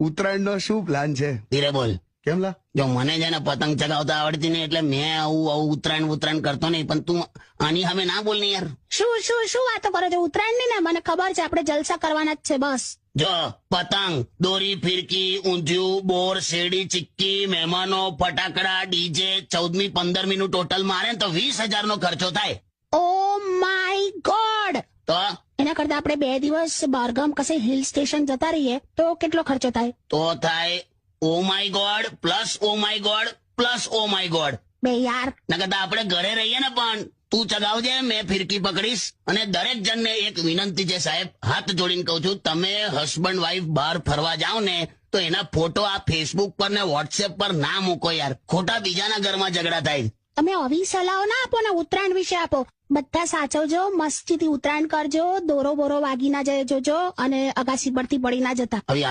ઉત્તરાયણ નો શું પ્લાન છે? ધીરે બોલ. કેમ લા? જો મને છે ને પતંગ ચગાવતા આવડતી નહીં એટલે મેં આવું આવું ઉત્તરાયણ ઉત્તરાયણ કરતો નહીં. પણ તું આની હવે ના બોલ ને યાર. શું શું શું વાતો કરો છો? ઉત્તરાયણની ને? મને ખબર છે આપણે જલસા કરવાના જ છે બસ. જો પતંગ દોરી ફિરકી ઊંધિયું બોર શેરડી ચિક્કી મહેમાનો ફટાકડા ડીજે ચૌદમી પંદરમી નું ટોટલ મારે તો વીસ હજાર નો ખર્ચો થાય. ઓ માય ગોડ તો એના કરતા આપણે બે દિવસ બહારગામ કસે હિલ સ્ટેશન જતા રહીએ તો કેટલો ખર્ચો થાય? તો થાય ઓ my God plus oh my God plus oh my God. બે યાર. ના કરતા આપણે ઘરે રહીએ ને પણ તું ચગાવજે મેં ફિરકી પકડીશ. અને દરેક જણને એક વિનંતી છે સાહેબ હાથ જોડીને કહું છું તમે હસબન્ડ વાઈફ બહાર ફરવા જાઓ ને તો એના ફોટો આ ફેસબુક પર ને વોટ્સએપ પર ના મૂકો યાર. ખોટા બીજાના ઘરમાં ઝઘડા થાય. તમે આવી સલાહો ના આપો ને ઉત્તરાયણ વિશે આપો. બધા સાચવજો મસ્તીથી ઉત્તરાયણ કરજો, દોરો બોરો વાગી ના જોજો અને અગાસી પરથી પડી ના જતા.